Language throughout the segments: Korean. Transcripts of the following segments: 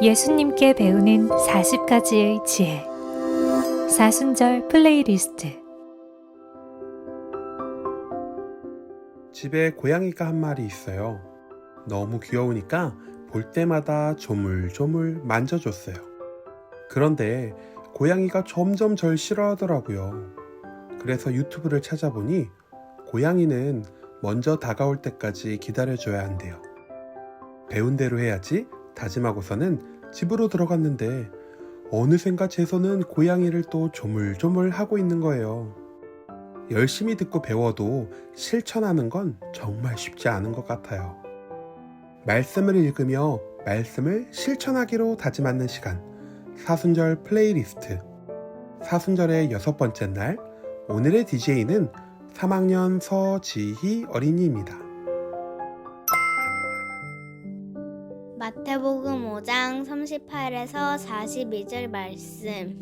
예수님께 배우는 40가지의 지혜. 사순절 플레이리스트. 집에 고양이가 한 마리 있어요. 너무 귀여우니까 볼 때마다 조물조물 만져줬어요. 그런데 고양이가 점점 절 싫어하더라고요. 그래서 유튜브를 찾아보니 고양이는 먼저 다가올 때까지 기다려줘야 한대요. 배운 대로 해야지 다짐하고서는 집으로 들어갔는데 어느샌가 제 손은 고양이를 또 조물조물 하고 있는 거예요. 열심히 듣고 배워도 실천하는 건 정말 쉽지 않은 것 같아요. 말씀을 읽으며 말씀을 실천하기로 다짐하는 시간. 사순절 플레이리스트. 사순절의 여섯 번째 날, 오늘의 DJ는 3학년 서지희 어린이입니다. 마태복음 5장 38에서 42절 말씀.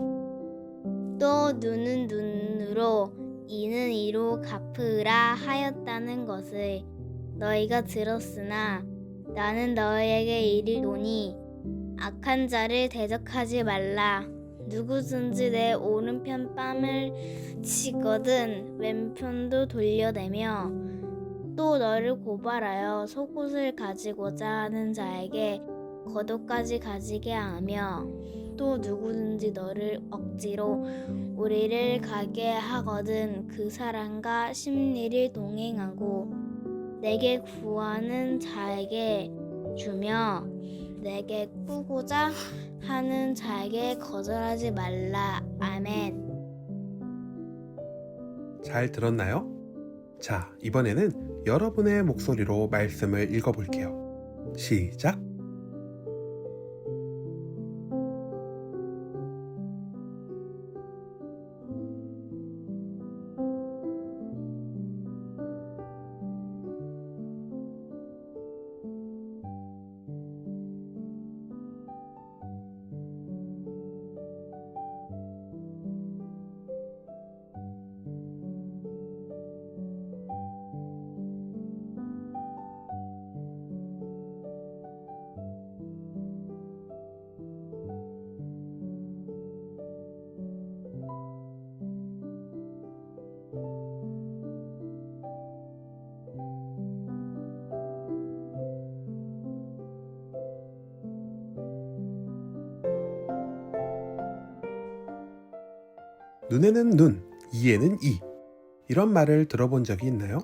또 눈은 눈으로 이는 이로 갚으라 하였다는 것을 너희가 들었으나 나는 너희에게 이르노니 악한 자를 대적하지 말라. 누구든지 내 오른편 뺨을 치거든 왼편도 돌려내며 또 너를 고발하여 속옷을 가지고자 하는 자에게 겉옷까지 가지게 하며 또 누구든지 너를 억지로 우리를 가게 하거든 그 사람과 심리를 동행하고 내게 구하는 자에게 주며 내게 꾸고자 하는 자에게 거절하지 말라 아멘 잘 들었나요? 자, 이번에는 여러분의 목소리로 말씀을 읽어볼게요. 시작! 눈에는 눈, 이에는 이. 이런 말을 들어본 적이 있나요?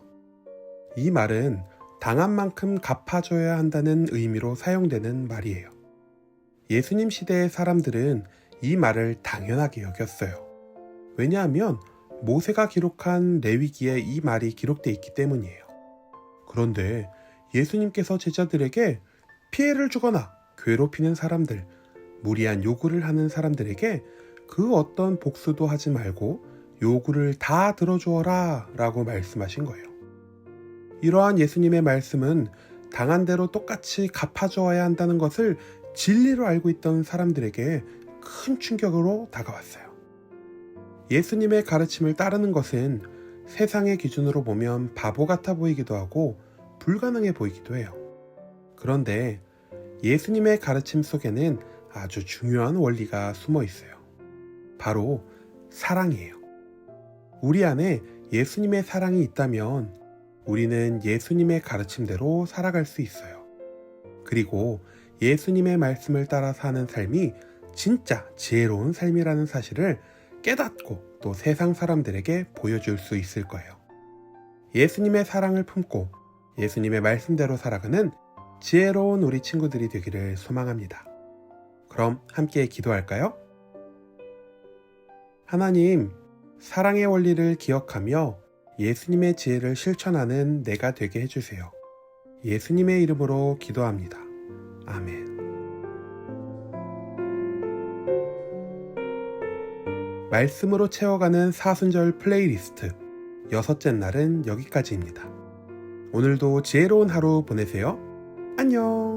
이 말은 당한 만큼 갚아줘야 한다는 의미로 사용되는 말이에요. 예수님 시대의 사람들은 이 말을 당연하게 여겼어요. 왜냐하면 모세가 기록한 레위기에 이 말이 기록되어 있기 때문이에요. 그런데 예수님께서 제자들에게 피해를 주거나 괴롭히는 사람들, 무리한 요구를 하는 사람들에게 그 어떤 복수도 하지 말고 요구를 다 들어주어라 라고 말씀하신 거예요. 이러한 예수님의 말씀은 당한 대로 똑같이 갚아주어야 한다는 것을 진리로 알고 있던 사람들에게 큰 충격으로 다가왔어요. 예수님의 가르침을 따르는 것은 세상의 기준으로 보면 바보 같아 보이기도 하고 불가능해 보이기도 해요. 그런데 예수님의 가르침 속에는 아주 중요한 원리가 숨어 있어요. 바로 사랑이에요. 우리 안에 예수님의 사랑이 있다면 우리는 예수님의 가르침대로 살아갈 수 있어요. 그리고 예수님의 말씀을 따라 사는 삶이 진짜 지혜로운 삶이라는 사실을 깨닫고 또 세상 사람들에게 보여줄 수 있을 거예요. 예수님의 사랑을 품고 예수님의 말씀대로 살아가는 지혜로운 우리 친구들이 되기를 소망합니다. 그럼 함께 기도할까요? 하나님, 사랑의 원리를 기억하며 예수님의 지혜를 실천하는 내가 되게 해주세요. 예수님의 이름으로 기도합니다. 아멘. 말씀으로 채워가는 사순절 플레이리스트 여섯째 날은 여기까지입니다. 오늘도 지혜로운 하루 보내세요. 안녕.